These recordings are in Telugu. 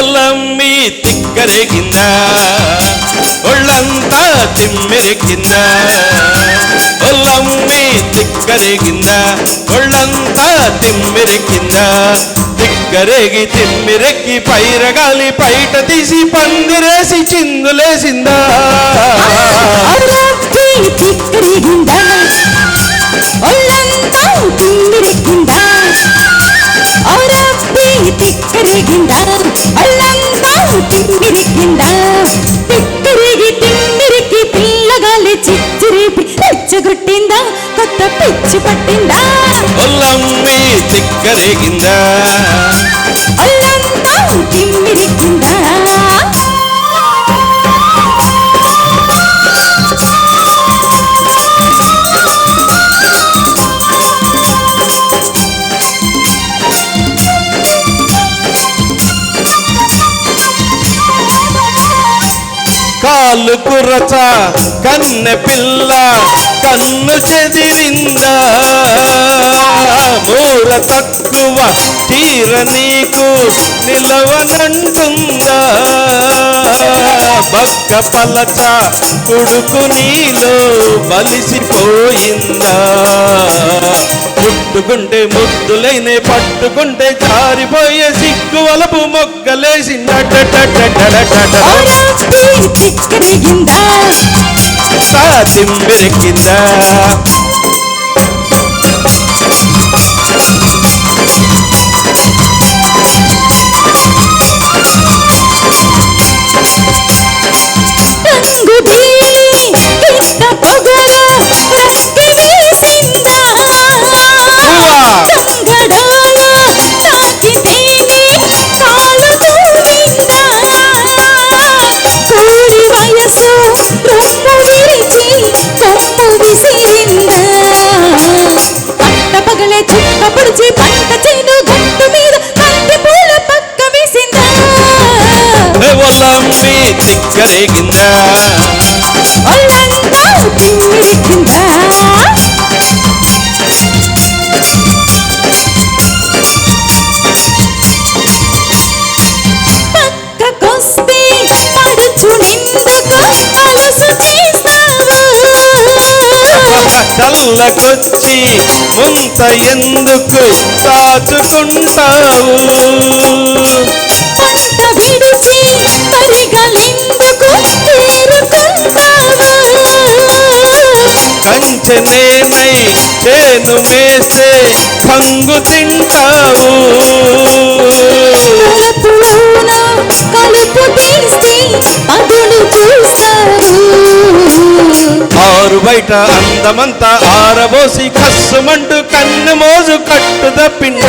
ఒళ్ళమ్మి తిక్కరేగిందా ఒళ్ళంతా తిమ్మిరికిందా ఒళ్ళమ్మి తిక్కరేగిందా ఒళ్ళంతా తిమ్మిరికిందా తిక్కరేగి తిమ్మిరెక్కి పైరగాలి పైట తీసి పందిరేసి చిందులేసిందా. తిక్కరిగిందా? ఒళ్ళంతా తిమ్మిరెక్కిందా తిక్కరిగిందా? రెచ్చగొట్టిందా కొత్త పిచ్చి పట్టిందా? ఒళ్ళమ్మి తిక్కరేగిందా ఒళ్ళంతా తిమ్మిరెక్కిందా కాలు కురచ కన్నె పిల్ల కన్ను చెదిరిందా మూర తక్కువ తీర నీకు నిలవనంటుందా బక్క పలచ కొడుకు నీలో బలిసిపోయిందా ముట్టుకుంటే ముద్దులైనే పట్టుకుంటే జారిపోయే సిగ్గు వలపు మొగ్గలేసి అరబ్బి తిక్కరిగిందా చల్లకొచ్చి ముంత ఎందుకు దాచుకుంటావు? కంచెనేనై చేను మేస్తే పంగు తింటావు. బయట అందమంతా ఆరబోసి కస్సుమంటూ కన్ను మోజు కట్టు తప్పిండ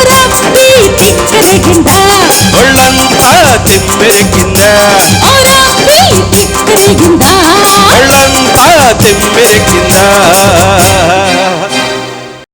రబ్బి తిక్కరిగిందా ఒళ్ళంతా తిమ్మిరికిందా రబ్బి తిక్కరిగిందా ఒళ్ళంతా తిమ్మిరి